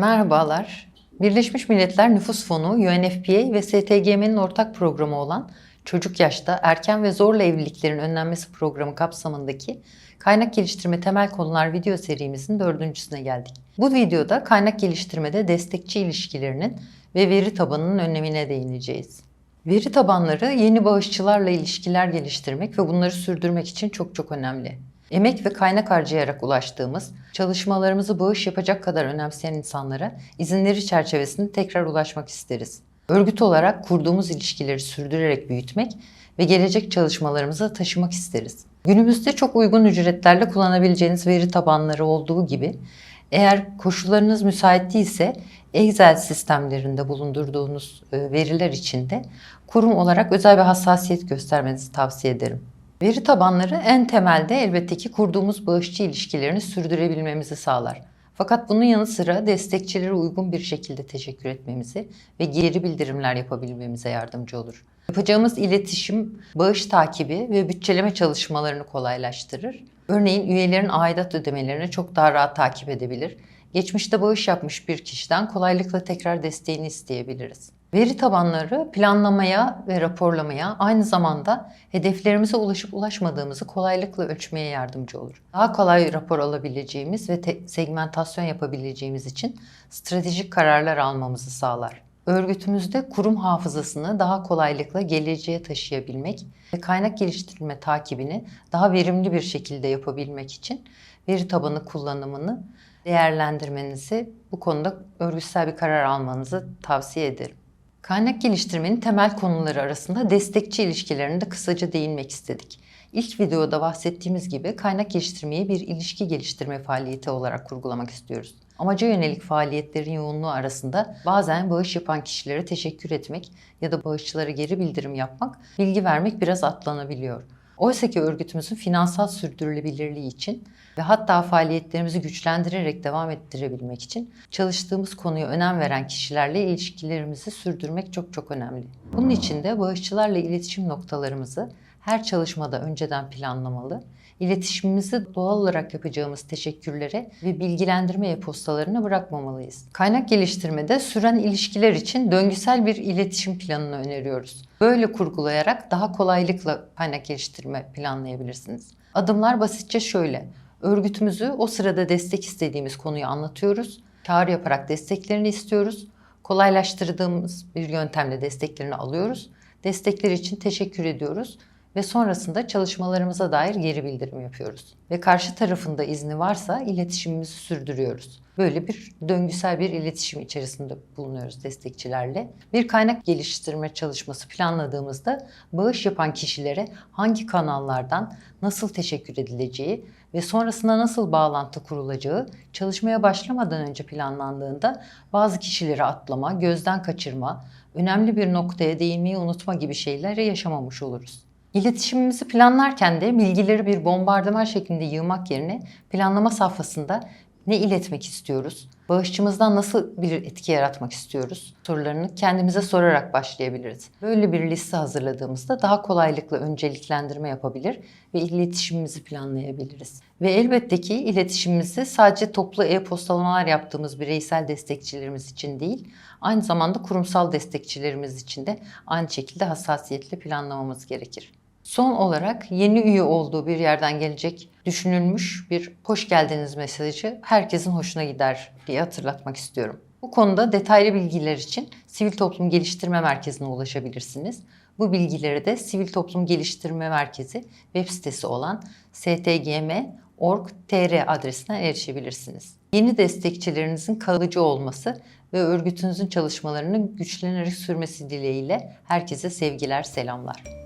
Merhabalar. Birleşmiş Milletler Nüfus Fonu, UNFPA ve STGM'nin ortak programı olan Çocuk Yaşta Erken ve Zorla Evliliklerin Önlenmesi programı kapsamındaki kaynak geliştirme temel konular video serimizin dördüncüsüne geldik. Bu videoda kaynak geliştirmede destekçi ilişkilerinin ve veri tabanının önemine değineceğiz. Veri tabanları yeni bağışçılarla ilişkiler geliştirmek ve bunları sürdürmek için çok çok önemli. Emek ve kaynak harcayarak ulaştığımız, çalışmalarımızı bağış yapacak kadar önemseyen insanlara izinleri çerçevesinde tekrar ulaşmak isteriz. Örgüt olarak kurduğumuz ilişkileri sürdürerek büyütmek ve gelecek çalışmalarımıza taşımak isteriz. Günümüzde çok uygun ücretlerle kullanabileceğiniz veri tabanları olduğu gibi eğer koşullarınız müsait değilse Excel sistemlerinde bulundurduğunuz e, veriler için de kurum olarak özel bir hassasiyet göstermenizi tavsiye ederim. Veri tabanları en temelde elbette ki kurduğumuz bağışçı ilişkilerini sürdürebilmemizi sağlar. Fakat bunun yanı sıra destekçilere uygun bir şekilde teşekkür etmemizi ve geri bildirimler yapabilmemize yardımcı olur. Yapacağımız iletişim, bağış takibi ve bütçeleme çalışmalarını kolaylaştırır. Örneğin üyelerin aidat ödemelerini çok daha rahat takip edebilir. Geçmişte bağış yapmış bir kişiden kolaylıkla tekrar desteğini isteyebiliriz. Veri tabanları planlamaya ve raporlamaya aynı zamanda hedeflerimize ulaşıp ulaşmadığımızı kolaylıkla ölçmeye yardımcı olur. Daha kolay rapor alabileceğimiz ve segmentasyon yapabileceğimiz için stratejik kararlar almamızı sağlar. Örgütümüzde kurum hafızasını daha kolaylıkla geleceğe taşıyabilmek ve kaynak geliştirme takibini daha verimli bir şekilde yapabilmek için veri tabanı kullanımını değerlendirmenizi, bu konuda örgütsel bir karar almanızı tavsiye ederim. Kaynak geliştirmenin temel konuları arasında destekçi ilişkilerine de kısaca değinmek istedik. İlk videoda bahsettiğimiz gibi kaynak geliştirmeyi bir ilişki geliştirme faaliyeti olarak kurgulamak istiyoruz. Amaca yönelik faaliyetlerin yoğunluğu arasında bazen bağış yapan kişilere teşekkür etmek ya da bağışçılara geri bildirim yapmak, bilgi vermek biraz atlanabiliyor. Oysa ki örgütümüzün finansal sürdürülebilirliği için ve hatta faaliyetlerimizi güçlendirerek devam ettirebilmek için çalıştığımız konuya önem veren kişilerle ilişkilerimizi sürdürmek çok çok önemli. Bunun için de bağışçılarla iletişim noktalarımızı her çalışmada önceden planlamalı, iletişimimizi doğal olarak yapacağımız teşekkürlere ve bilgilendirme e-postalarına bırakmamalıyız. Kaynak geliştirmede süren ilişkiler için döngüsel bir iletişim planını öneriyoruz. Böyle kurgulayarak daha kolaylıkla kaynak geliştirme planlayabilirsiniz. Adımlar basitçe şöyle. Örgütümüzü o sırada destek istediğimiz konuyu anlatıyoruz. Çağrı yaparak desteklerini istiyoruz. Kolaylaştırdığımız bir yöntemle desteklerini alıyoruz. Destekler için teşekkür ediyoruz ve sonrasında çalışmalarımıza dair geri bildirim yapıyoruz. Ve karşı tarafında izni varsa iletişimimizi sürdürüyoruz. Böyle bir döngüsel bir iletişim içerisinde bulunuyoruz destekçilerle. Bir kaynak geliştirme çalışması planladığımızda bağış yapan kişilere hangi kanallardan nasıl teşekkür edileceği ve sonrasında nasıl bağlantı kurulacağı çalışmaya başlamadan önce planlandığında bazı kişileri atlama, gözden kaçırma, önemli bir noktaya değinmeyi unutma gibi şeyleri yaşamamış oluruz. İletişimimizi planlarken de bilgileri bir bombardıman şeklinde yığmak yerine planlama safhasında ne iletmek istiyoruz? Bağışçımızdan nasıl bir etki yaratmak istiyoruz? Sorularını kendimize sorarak başlayabiliriz. Böyle bir liste hazırladığımızda daha kolaylıkla önceliklendirme yapabilir ve iletişimimizi planlayabiliriz. Ve elbette ki iletişimimizi sadece toplu e-postalamalar yaptığımız bireysel destekçilerimiz için değil, aynı zamanda kurumsal destekçilerimiz için de aynı şekilde hassasiyetle planlamamız gerekir. Son olarak yeni üye olduğu bir yerden gelecek düşünülmüş bir hoş geldiniz mesajı herkesin hoşuna gider diye hatırlatmak istiyorum. Bu konuda detaylı bilgiler için Sivil Toplum Geliştirme Merkezi'ne ulaşabilirsiniz. Bu bilgileri de Sivil Toplum Geliştirme Merkezi web sitesi olan stgm.org.tr adresine erişebilirsiniz. Yeni destekçilerinizin kalıcı olması ve örgütünüzün çalışmalarının güçlenerek sürmesi dileğiyle herkese sevgiler, selamlar.